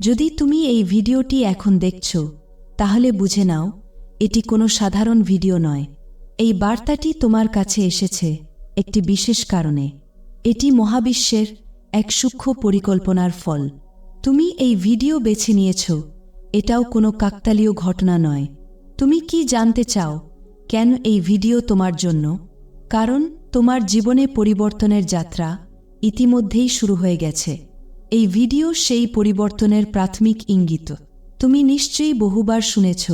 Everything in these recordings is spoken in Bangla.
যদি তুমি এই ভিডিওটি এখন দেখছ, তাহলে বুঝে নাও, এটি কোনো সাধারণ ভিডিও নয়। এই বার্তাটি তোমার কাছে এসেছে একটি বিশেষ কারণে। এটি মহাবিশ্বের এক সূক্ষ্ম পরিকল্পনার ফল। তুমি এই ভিডিও বেছে নিয়েছ, এটাও কোনো কাকতালীয় ঘটনা নয়। তুমি কি জানতে চাও, কেন এই ভিডিও তোমার জন্য? কারণ তোমার জীবনে পরিবর্তনের যাত্রা ইতিমধ্যেই শুরু হয়ে গেছে। এই ভিডিও সেই পরিবর্তনের প্রাথমিক ইঙ্গিত। তুমি নিশ্চয়ই বহুবার শুনেছ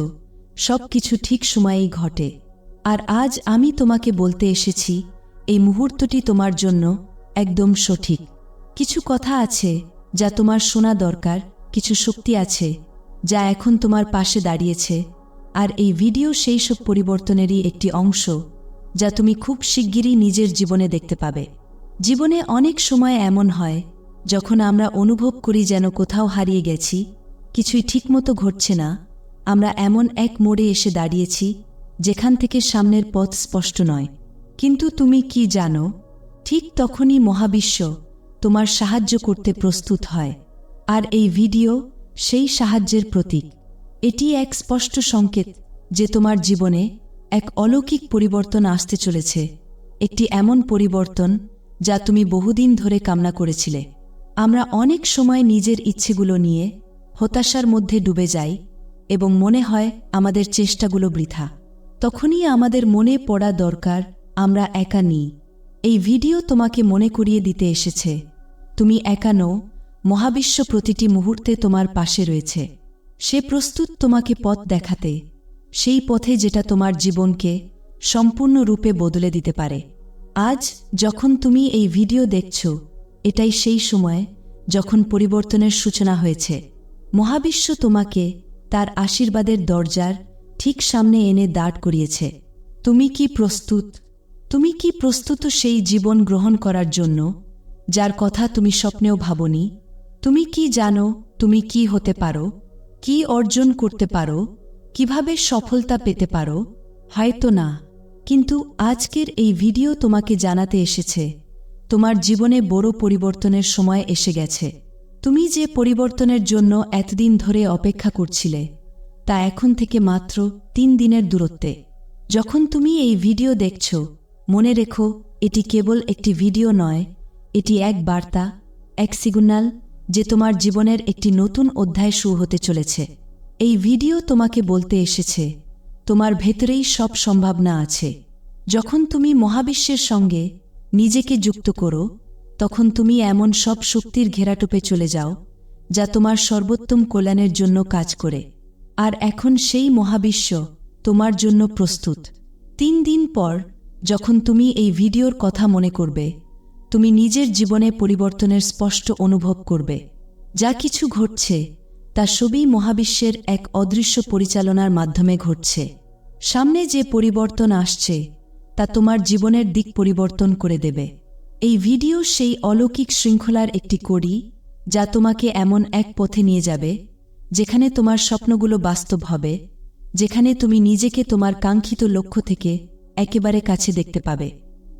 সব কিছু ঠিক সময়েই ঘটে। আর আজ আমি তোমাকে বলতে এসেছি, এই মুহূর্তটি তোমার জন্য একদম সঠিক। কিছু কথা আছে যা তোমার শোনা দরকার, কিছু শক্তি আছে যা এখন তোমার পাশে দাঁড়িয়েছে। আর এই ভিডিও সেই সব পরিবর্তনেরই একটি অংশ যা তুমি খুব শিগগিরই নিজের জীবনে দেখতে পাবে। জীবনে অনেক সময় এমন হয় যখন আমরা অনুভব করি যেন কোথাও হারিয়ে গেছি, কিছুই ঠিকমতো ঘটছে না, আমরা এমন এক মোড়ে এসে দাঁড়িয়েছি, যেখান থেকে সামনের পথ স্পষ্ট নয়। কিন্তু তুমি কি জানো, ঠিক তখনই মহাবিশ্ব তোমার সাহায্য করতে প্রস্তুত হয়, আর এই ভিডিও সেই সাহায্যের প্রতীক। এটি এক স্পষ্ট সংকেত যে তোমার জীবনে এক অলৌকিক পরিবর্তন আসতে চলেছে, একটি এমন পরিবর্তন যা তুমি বহুদিন ধরে কামনা করেছিলে। আমরা অনেক সময় নিজের ইচ্ছেগুলো নিয়ে হতাশার মধ্যে ডুবে যাই এবং মনে হয় আমাদের চেষ্টাগুলো বৃথা। তখনই আমাদের মনে পড়া দরকার, আমরা একা নিই। এই ভিডিও তোমাকে মনে করিয়ে দিতে এসেছে। তুমি একা নও, মহাবিশ্ব প্রতিটি মুহূর্তে তোমার পাশে রয়েছে। সে প্রস্তুত তোমাকে পথ দেখাতে, সেই পথে যেটা তোমার জীবনকে সম্পূর্ণরূপে বদলে দিতে পারে। আজ যখন তুমি এই ভিডিও দেখছ এটাই সেই সময় যখন পরিবর্তনের সূচনা হয়েছে। মহাবিশ্ব তোমাকে তার আশীর্বাদের দরজার ঠিক সামনে এনে দাঁড় করিয়েছে। তুমি কি প্রস্তুত? তুমি কি প্রস্তুত সেই জীবন গ্রহণ করার জন্য, যার কথা তুমি স্বপ্নেও ভাবনি? তুমি কি জানো তুমি কি হতে পারো? কি অর্জন করতে পারো? কীভাবে সফলতা পেতে পারো? হয়তো না, কিন্তু আজকের এই ভিডিও তোমাকে জানাতে এসেছে। তোমার জীবনে বড় পরিবর্তনের সময় এসে গেছে। তুমি যে পরিবর্তনের জন্য এতদিন ধরে অপেক্ষা করছিলে, তা এখন থেকে মাত্র তিন দিনের দূরত্বে। যখন তুমি এই ভিডিও দেখছ, মনে রেখো, এটি কেবল একটি ভিডিও নয়, এটি এক বার্তা, এক সিগন্যাল, যে তোমার জীবনের একটি নতুন অধ্যায় শুরু হতে চলেছে। এই ভিডিও তোমাকে বলতে এসেছে, তোমার ভেতরেই সব সম্ভাবনা আছে। যখন তুমি মহাবিশ্বের সঙ্গে নিজেকে যুক্ত করো, তখন তুমি এমন সব শক্তির ঘেরাটোপে চলে যাও, যা তোমার সর্বোত্তম কল্যাণের জন্য কাজ করে। আর এখন সেই মহাবিশ্ব তোমার জন্য প্রস্তুত। তিন দিন পর, যখন তুমি এই ভিডিওর কথা মনে করবে, তুমি নিজের জীবনে পরিবর্তনের স্পষ্ট অনুভব করবে। যা কিছু ঘটছে, তা সবই মহাবিশ্বের এক অদৃশ্য পরিচালনার মাধ্যমে ঘটছে। সামনে যে পরিবর্তন আসছে তা তোমার জীবনের দিক পরিবর্তন করে দেবে। এই ভিডিও সেই অলৌকিক শৃঙ্খলার একটি কড়ি, যা তোমাকে এমন এক পথে নিয়ে যাবে, যেখানে তোমার স্বপ্নগুলো বাস্তব হবে, যেখানে তুমি নিজেকে তোমার কাঙ্ক্ষিত লক্ষ্য থেকে একেবারে কাছে দেখতে পাবে।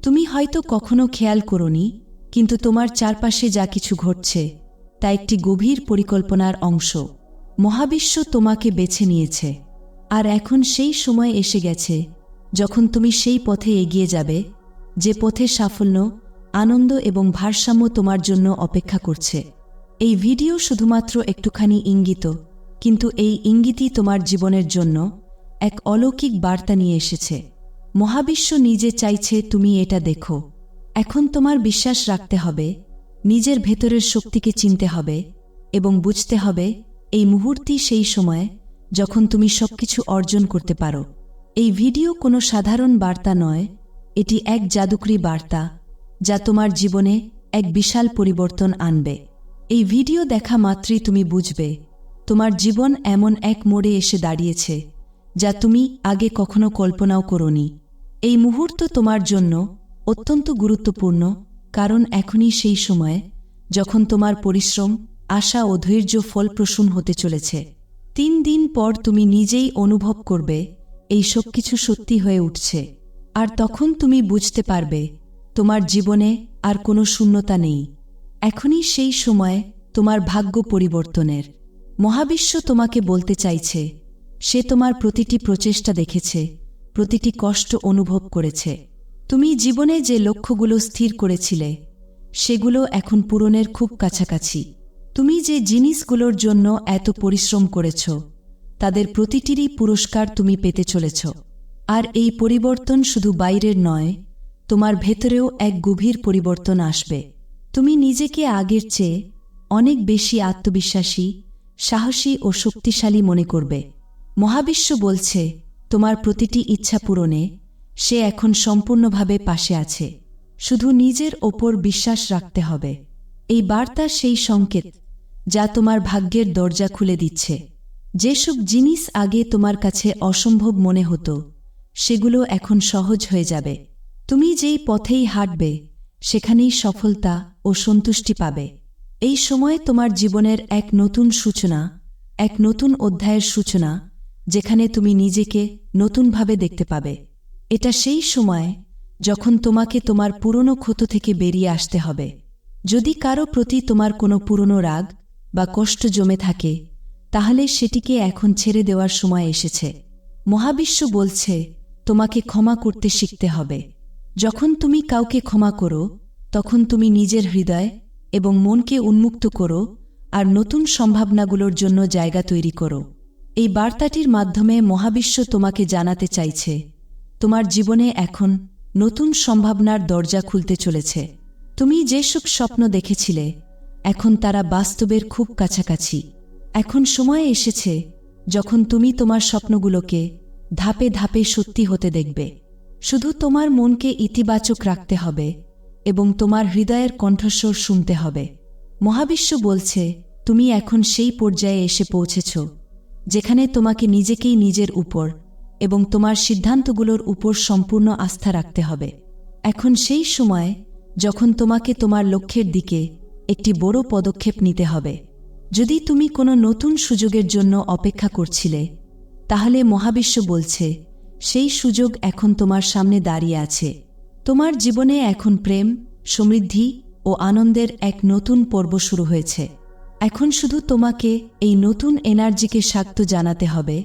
তুমি হয়তো কখনো খেয়াল করনি, কিন্তু তোমার চারপাশে যা কিছু ঘটছে, তা একটি গভীর পরিকল্পনার অংশ। মহাবিশ্ব তোমাকে বেছে নিয়েছে। আর এখন সেই সময় এসে গেছে যখন তুমি সেই পথে এগিয়ে যাবে, যে পথে সাফল্য, আনন্দ এবং ভারসাম্য তোমার জন্য অপেক্ষা করছে। এই ভিডিও শুধুমাত্র একটুখানি ইঙ্গিত, কিন্তু এই ইঙ্গিতই তোমার জীবনের জন্য এক অলৌকিক বার্তা নিয়ে এসেছে। মহাবিশ্ব নিজে চাইছে তুমি এটা দেখো। এখন তোমার বিশ্বাস রাখতে হবে, নিজের ভেতরের শক্তিকে চিনতে হবে এবং বুঝতে হবে, এই মুহূর্তই সেই সময় যখন তুমি সবকিছু অর্জন করতে পারো। এই ভিডিও কোনো সাধারণ বার্তা নয়, এটি এক জাদুকরী বার্তা, যা তোমার জীবনে এক বিশাল পরিবর্তন আনবে। এই ভিডিও দেখা মাত্রই তুমি বুঝবে, তোমার জীবন এমন এক মোড়ে এসে দাঁড়িয়েছে, যা তুমি আগে কখনো কল্পনাও করনি। এই মুহূর্ত তোমার জন্য অত্যন্ত গুরুত্বপূর্ণ, কারণ এখনই সেই সময় যখন তোমার পরিশ্রম, আশা ও ধৈর্য ফলপ্রসূন হতে চলেছে। তিন দিন পর তুমি নিজেই অনুভব করবে এই সব কিছু সত্যি হয়ে উঠছে। আর তখন তুমি বুঝতে পারবে, তোমার জীবনে আর কোনো শূন্যতা নেই। এখনই সেই সময় তোমার ভাগ্য পরিবর্তনের। মহাবিশ্ব তোমাকে বলতে চাইছে, সে তোমার প্রতিটি প্রচেষ্টা দেখেছে, প্রতিটি কষ্ট অনুভব করেছে। তুমি জীবনে যে লক্ষ্যগুলো স্থির করেছিলে, সেগুলো এখন পূরণের খুব কাছাকাছি। তুমি যে জিনিসগুলোর জন্য এত পরিশ্রম করেছ তাদের প্রতিটিরই পুরস্কার তুমি পেতে চলেছ। আর এই পরিবর্তন শুধু বাইরের নয়, তোমার ভেতরেও এক গভীর পরিবর্তন আসবে। তুমি নিজেকে আগের চেয়ে অনেক বেশি আত্মবিশ্বাসী, সাহসী ও শক্তিশালী মনে করবে। মহাবিশ্ব বলছে, তোমার প্রতিটি ইচ্ছা পূরণে সে এখন সম্পূর্ণভাবে পাশে আছে। শুধু নিজের ওপর বিশ্বাস রাখতে হবে। এই বার্তা সেই সংকেত যা তোমার ভাগ্যের দরজা খুলে দিচ্ছে। যেসব জিনিস আগে তোমার কাছে অসম্ভব মনে হতো, সেগুলো এখন সহজ হয়ে যাবে। তুমি যেই পথেই হাঁটবে, সেখানেই সফলতা ও সন্তুষ্টি পাবে। এই সময়ে তোমার জীবনের এক নতুন সূচনা, এক নতুন অধ্যায়ের সূচনা, যেখানে তুমি নিজেকে নতুনভাবে দেখতে পাবে। এটা সেই সময় যখন তোমাকে তোমার পুরনো ক্ষত থেকে বেরিয়ে আসতে হবে। যদি কারও প্রতি তোমার কোনো পুরনো রাগ বা কষ্ট জমে থাকে তাহলে সেটিকে এখন ছেড়ে দেওয়ার সময় এসেছে। মহাবিশ্ব বলছে, তোমাকে ক্ষমা করতে শিখতে হবে। যখন তুমি কাউকে ক্ষমা করো, তখন তুমি নিজের হৃদয় এবং মনকে উন্মুক্ত করো আর নতুন সম্ভাবনাগুলোর জন্য জায়গা তৈরি করো। এই বার্তাটির মাধ্যমে মহাবিশ্ব তোমাকে জানাতে চাইছে, তোমার জীবনে এখন নতুন সম্ভাবনার দরজা খুলতে চলেছে। তুমি যেসব স্বপ্ন দেখেছিলে, এখন তারা বাস্তবের খুব কাছাকাছি। এখন সময় এসেছে যখন তুমি তোমার স্বপ্নগুলোকে ধাপে ধাপে সত্যি হতে দেখবে। শুধু তোমার মনকে ইতিবাচক রাখতে হবে এবং তোমার হৃদয়ের কণ্ঠস্বর শুনতে হবে। মহাবিশ্ব বলছে, তুমি এখন সেই পর্যায়ে এসে পৌঁছেছ, যেখানে তোমাকে নিজেকেই নিজের উপর এবং তোমার সিদ্ধান্তগুলোর উপর সম্পূর্ণ আস্থা রাখতে হবে। এখন সেই সময় যখন তোমাকে তোমার লক্ষ্যের দিকে একটি বড় পদক্ষেপ নিতে হবে। যদি তুমি কোনো নতুন সুযোগের জন্য অপেক্ষা করছিলে, তাহলে মহাবিশ্ব বলছে, সেই সুযোগ এখন তোমার সামনে দাঁড়িয়ে আছে। তোমার জীবনে এখন প্রেম, সমৃদ্ধি ও আনন্দের এক নতুন পর্ব শুরু হয়েছে। এখন শুধু তোমাকে এই নতুন এনার্জিকে স্বাগত জানাতে হবে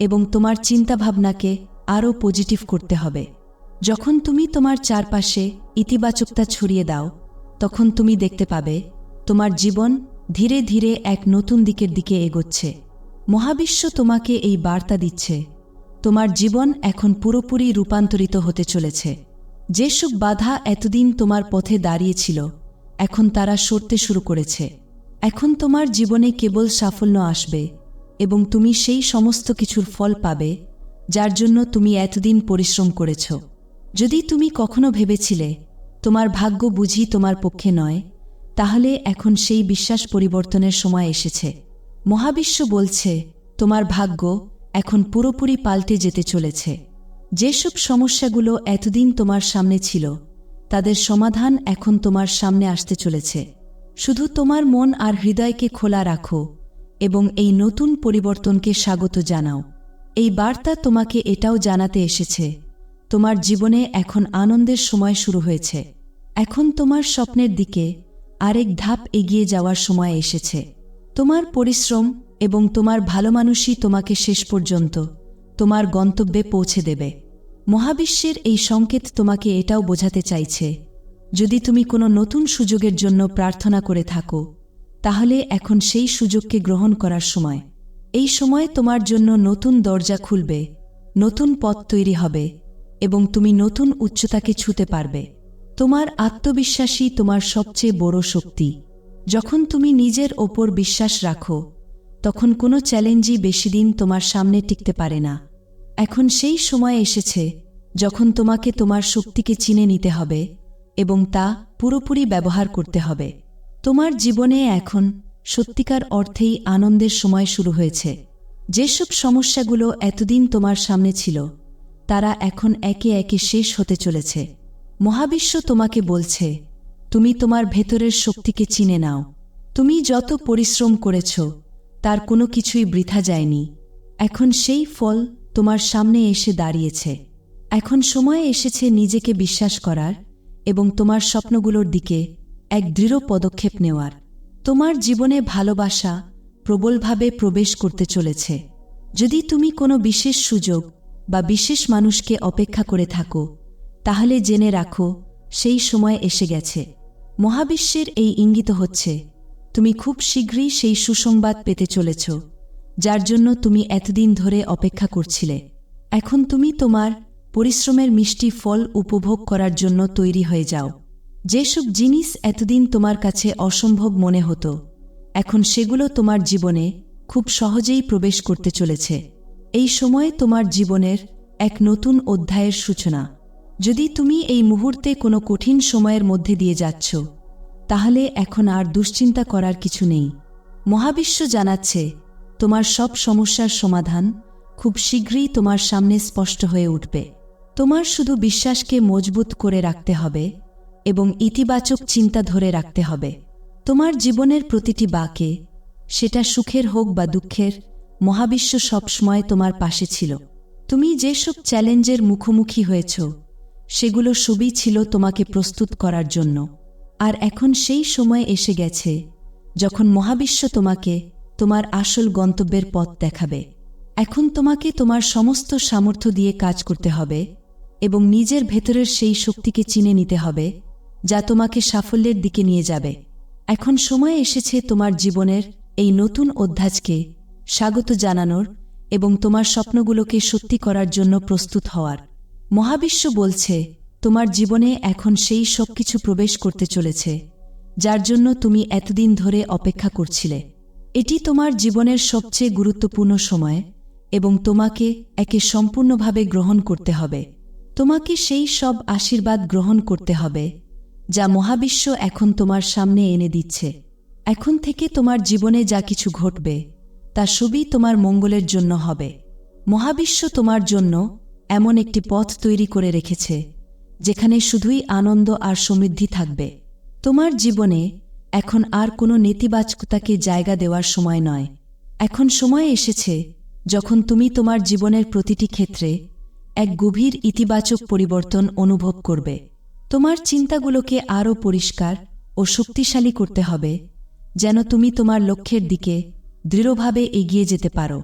এবং তোমার চিন্তাভাবনাকে আরও পজিটিভ করতে হবে। যখন তুমি তোমার চারপাশে ইতিবাচকতা ছড়িয়ে দাও, তখন তুমি দেখতে পাবে, তোমার জীবন ধীরে ধীরে এক নতুন দিকের দিকে এগোচ্ছে। মহাবিশ্ব তোমাকে এই বার্তা দিচ্ছে, তোমার জীবন এখন পুরোপুরি রূপান্তরিত হতে চলেছে। যেসব বাধা এতদিন তোমার পথে দাঁড়িয়েছিল, এখন তারা সরতে শুরু করেছে। এখন তোমার জীবনে কেবল সাফল্য আসবে এবং তুমি সেই সমস্ত কিছুর ফল পাবে, যার জন্য তুমি এতদিন পরিশ্রম করেছ। যদি তুমি কখনো ভেবেছিলে, তোমার ভাগ্য বুঝি তোমার পক্ষে নয় তাহলে এখন সেই বিশ্বাস পরিবর্তনের সময় এসেছে। মহাবিশ্ব বলছে, তোমার ভাগ্য এখন পুরোপুরি পাল্টে যেতে চলেছে। যেসব সমস্যাগুলো এতদিন তোমার সামনে ছিল, তাদের সমাধান এখন তোমার সামনে আসতে চলেছে। শুধু তোমার মন আর হৃদয়কে খোলা রাখো এবং এই নতুন পরিবর্তনকে স্বাগত জানাও। এই বার্তা তোমাকে এটাও জানাতে এসেছে, তোমার জীবনে এখন আনন্দের সময় শুরু হয়েছে। এখন তোমার স্বপ্নের দিকে আরেক ধাপ এগিয়ে যাওয়ার সময় এসেছে। তোমার পরিশ্রম এবং তোমার ভালো মানুষই তোমাকে শেষ পর্যন্ত তোমার গন্তব্যে পৌঁছে দেবে। মহাবিশ্বের এই সংকেত তোমাকে এটাও বোঝাতে চাইছে, যদি তুমি কোনো নতুন সুযোগের জন্য প্রার্থনা করে থাকো, তাহলে এখন সেই সুযোগকে গ্রহণ করার সময়। এই সময় তোমার জন্য নতুন দরজা খুলবে, নতুন পথ তৈরি হবে এবং তুমি নতুন উচ্চতাকে ছুতে পারবে। তোমার আত্মবিশ্বাসী তোমার সবচেয়ে বড় শক্তি। যখন তুমি নিজের ওপর বিশ্বাস রাখো, তখন কোনো চ্যালেঞ্জই বেশি দিন তোমার সামনে টিকতে পারে না। এখন সেই সময় এসেছে যখন তোমাকে তোমার শক্তিকে চিনে নিতে হবে এবং তা পুরোপুরি ব্যবহার করতে হবে। তোমার জীবনে এখন সত্যিকার অর্থেই আনন্দের সময় শুরু হয়েছে। যেসব সমস্যাগুলো এতদিন তোমার সামনে ছিল, তারা এখন একে একে শেষ হতে চলেছে। মহাবিশ্ব তোমাকে বলছে, তুমি তোমার ভেতরের শক্তিকে চিনে নাও। তুমি যত পরিশ্রম করেছ, তার কোনো কিছুই বৃথা যায়নি। এখন সেই ফল তোমার সামনে এসে দাঁড়িয়েছে। এখন সময় এসেছে নিজেকে বিশ্বাস করার এবং তোমার স্বপ্নগুলোর দিকে এক দৃঢ় পদক্ষেপ নেওয়ার। তোমার জীবনে ভালোবাসা প্রবলভাবে প্রবেশ করতে চলেছে। যদি তুমি কোনো বিশেষ সুযোগ বা বিশেষ মানুষকে অপেক্ষা করে থাকো তাহলে জেনে রাখো, সেই সময় এসে গেছে। মহাবিশ্বের এই ইঙ্গিত হচ্ছে, তুমি খুব শীঘ্রই সেই সুসংবাদ পেতে চলেছ, যার জন্য তুমি এতদিন ধরে অপেক্ষা করছিলে। এখন তুমি তোমার পরিশ্রমের মিষ্টি ফল উপভোগ করার জন্য তৈরি হয়ে যাও। যেসব জিনিস এতদিন তোমার কাছে অসম্ভব মনে হতো, এখন সেগুলো তোমার জীবনে খুব সহজেই প্রবেশ করতে চলেছে। এই সময়ে তোমার জীবনের এক নতুন অধ্যায়ের সূচনা। যদি তুমি এই মুহূর্তে কোনো কঠিন সময়ের মধ্যে দিয়ে যাচ্ছ, তাহলে এখন আর দুশ্চিন্তা করার কিছু নেই। মহাবিশ্ব জানাচ্ছে, তোমার সব সমস্যার সমাধান খুব শীঘ্রই তোমার সামনে স্পষ্ট হয়ে উঠবে। তোমার শুধু বিশ্বাসকে মজবুত করে রাখতে হবে এবং ইতিবাচক চিন্তা ধরে রাখতে হবে। তোমার জীবনের প্রতিটি বাকে, সেটা সুখের হোক বা দুঃখের, মহাবিশ্ব সবসময় তোমার পাশে ছিল। তুমি যেসব চ্যালেঞ্জের মুখোমুখি হয়েছ সেগুলো সবই ছিল তোমাকে প্রস্তুত করার জন্য। আর এখন সেই সময় এসে গেছে, যখন মহাবিশ্ব তোমাকে, তোমার আসল গন্তব্যের পথ দেখাবে। এখন তোমাকে তোমার সমস্ত সামর্থ্য দিয়ে কাজ করতে হবে এবং নিজের ভেতরের সেই শক্তিকে চিনে নিতে হবে, যা তোমাকে সাফল্যের দিকে নিয়ে যাবে। এখন সময় এসেছে তোমার জীবনের এই নতুন অধ্যাজকে স্বাগত জানানোর এবং তোমার স্বপ্নগুলোকে সত্যি করার জন্য প্রস্তুত হওয়ার। মহাবিশ্ব বলছে, তোমার জীবনে এখন সেই সব কিছু প্রবেশ করতে চলেছে, যার জন্য তুমি এতদিন ধরে অপেক্ষা করছিলে। এটি তোমার জীবনের সবচেয়ে গুরুত্বপূর্ণ সময় এবং তোমাকে একে সম্পূর্ণভাবে গ্রহণ করতে হবে। তোমাকে সেই সব আশীর্বাদ গ্রহণ করতে হবে, যা মহাবিশ্ব এখন তোমার সামনে এনে দিচ্ছে। এখন থেকে তোমার জীবনে যা কিছু ঘটবে, তা সবই তোমার মঙ্গলের জন্য হবে। মহাবিশ্ব তোমার জন্য এমন একটি পথ তৈরি করে রেখেছে, যেখানে শুধুই আনন্দ আর সমৃদ্ধি থাকবে। তোমার জীবনে এখন আর কোনো নেতিবাচকতাকে জায়গা দেওয়ার সময় নয়। এখন সময় এসেছে যখন তুমি তোমার জীবনের প্রতিটি ক্ষেত্রে এক গভীর ইতিবাচক পরিবর্তন অনুভব করবে। তোমার চিন্তাগুলোকে আরও পরিষ্কার ও শক্তিশালী করতে হবে, যেন তুমি তোমার লক্ষ্যের দিকে দৃঢ়ভাবে এগিয়ে যেতে পারো।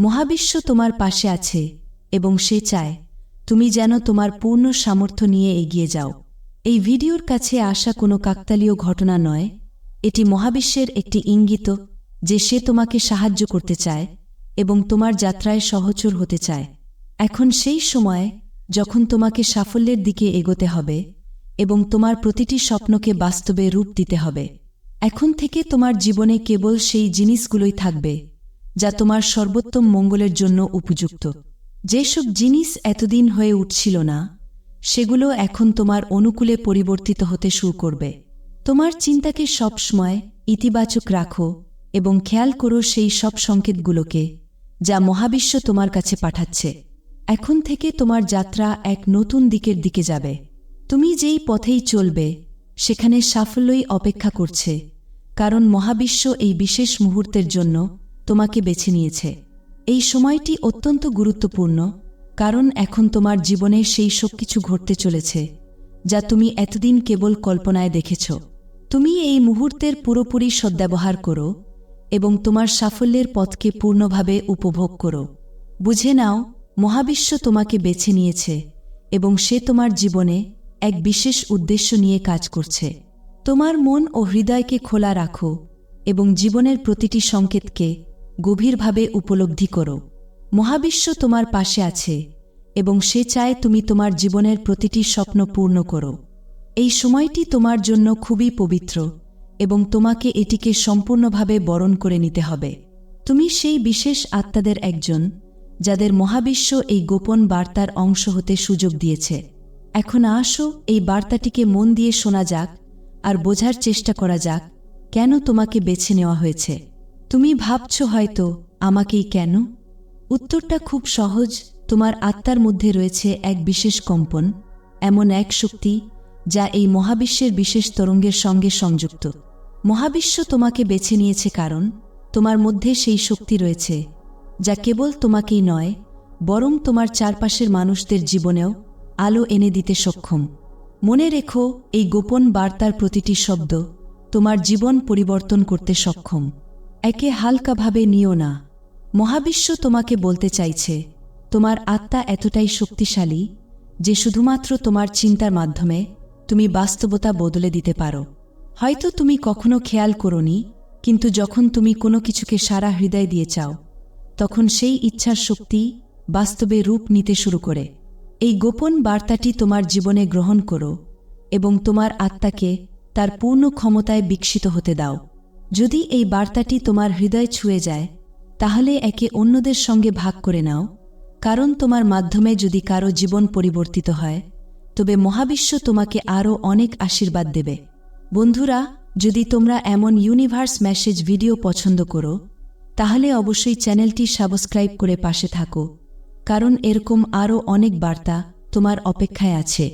মহাবিশ্ব তোমার পাশে আছে এবং সে চায়, তুমি যেন তোমার পূর্ণ সামর্থ্য নিয়ে এগিয়ে যাও। এই ভিডিওর কাছে আসা কোনো কাকতালীয় ঘটনা নয়। এটি মহাবিশ্বের একটি ইঙ্গিত যে সে তোমাকে সাহায্য করতে চায় এবং তোমার যাত্রায় সহচর হতে চায়। এখন সেই সময় যখন তোমাকে সাফল্যের দিকে এগোতে হবে এবং তোমার প্রতিটি স্বপ্নকে বাস্তবে রূপ দিতে হবে। এখন থেকে তোমার জীবনে কেবল সেই জিনিসগুলোই থাকবে যা তোমার সর্বোত্তম মঙ্গলের জন্য উপযুক্ত। যেসব জিনিস এতদিন হয়ে উঠছিল না, সেগুলো এখন তোমার অনুকূলে পরিবর্তিত হতে শুরু করবে। তোমার চিন্তাকে সবসময় ইতিবাচক রাখো এবং খেয়াল করো সেই সব সংকেতগুলোকে যা মহাবিশ্ব তোমার কাছে পাঠাচ্ছে। এখন থেকে তোমার যাত্রা এক নতুন দিকের দিকে যাবে। তুমি যেই পথেই চলবে, সেখানে সাফল্যই অপেক্ষা করছে, কারণ মহাবিশ্ব এই বিশেষ মুহূর্তের জন্য তোমাকে বেছে নিয়েছে। এই সময়টি অত্যন্ত গুরুত্বপূর্ণ, কারণ এখন তোমার জীবনে সেই সব কিছু ঘটতে চলেছে, যা তুমি এতদিন কেবল কল্পনায় দেখেছ। তুমি এই মুহূর্তের পুরোপুরি সদ্ব্যবহার করো এবং তোমার সাফল্যের পথকে পূর্ণভাবে উপভোগ করো। বুঝে নাও, মহাবিশ্ব তোমাকে বেছে নিয়েছে এবং সে তোমার জীবনে এক বিশেষ উদ্দেশ্য নিয়ে কাজ করছে। তোমার মন ও হৃদয়কে খোলা রাখো এবং জীবনের প্রতিটি সংকেতকে গভীরভাবে উপলব্ধি করো। মহাবিশ্ব তোমার পাশে আছে এবং সে চায় তুমি তোমার জীবনের প্রতিটি স্বপ্ন পূর্ণ করো। এই সময়টি তোমার জন্য খুবই পবিত্র এবং তোমাকে এটিকে সম্পূর্ণভাবে বরণ করে নিতে হবে। তুমি সেই বিশেষ আত্মাদের একজন, যাদের মহাবিশ্ব এই গোপন বার্তার অংশ হতে সুযোগ দিয়েছে। এখন আসো, এই বার্তাটিকে মন দিয়ে শোনা যাক আর বোঝার চেষ্টা করা যাক, কেন তোমাকে বেছে নেওয়া হয়েছে। তুমি ভাবছ হয়তো, আমাকেই কেন? উত্তরটা খুব সহজ, তোমার আত্মার মধ্যে রয়েছে এক বিশেষ কম্পন, এমন এক শক্তি, যা এই মহাবিশ্বের বিশেষ তরঙ্গের সঙ্গে সংযুক্ত। মহাবিশ্ব তোমাকে বেছে নিয়েছে কারণ, তোমার মধ্যে সেই শক্তি রয়েছে, যা কেবল তোমাকেই নয়, বরং তোমার চারপাশের মানুষদের জীবনেও আলো এনে দিতে সক্ষম। মনে রেখো, এই গোপন বার্তার প্রতিটি শব্দ তোমার জীবন পরিবর্তন করতে সক্ষম। একে হালকাভাবে নিও না। মহাবিশ্ব তোমাকে বলতে চাইছে, তোমার আত্মা এতটাই শক্তিশালী যে শুধুমাত্র তোমার চিন্তার মাধ্যমে তুমি বাস্তবতা বদলে দিতে পারো। হয়তো তুমি কখনো খেয়াল করনি, কিন্তু যখন তুমি কোনো কিছুকে সারা হৃদয় দিয়ে চাও, তখন সেই ইচ্ছার শক্তি বাস্তবে রূপ নিতে শুরু করে। এই গোপন বার্তাটি তোমার জীবনে গ্রহণ করো এবং তোমার আত্মাকে তার পূর্ণ ক্ষমতায় বিকশিত হতে দাও। যদি এই বার্তাটি তোমার হৃদয় ছুঁয়ে যায়, তাহলে একে অন্যদের সঙ্গে ভাগ করে নাও, কারণ তোমার মাধ্যমে যদি কারও জীবন পরিবর্তিত হয়, তবে মহাবিশ্ব তোমাকে আরও অনেক আশীর্বাদ দেবে। বন্ধুরা, যদি তোমরা এমন ইউনিভার্স মেসেজ ভিডিও পছন্দ করো, তাহলে অবশ্যই চ্যানেলটি সাবস্ক্রাইব করে পাশে থাকো, কারণ এরকম আরও অনেক বার্তা তোমার অপেক্ষায় আছে।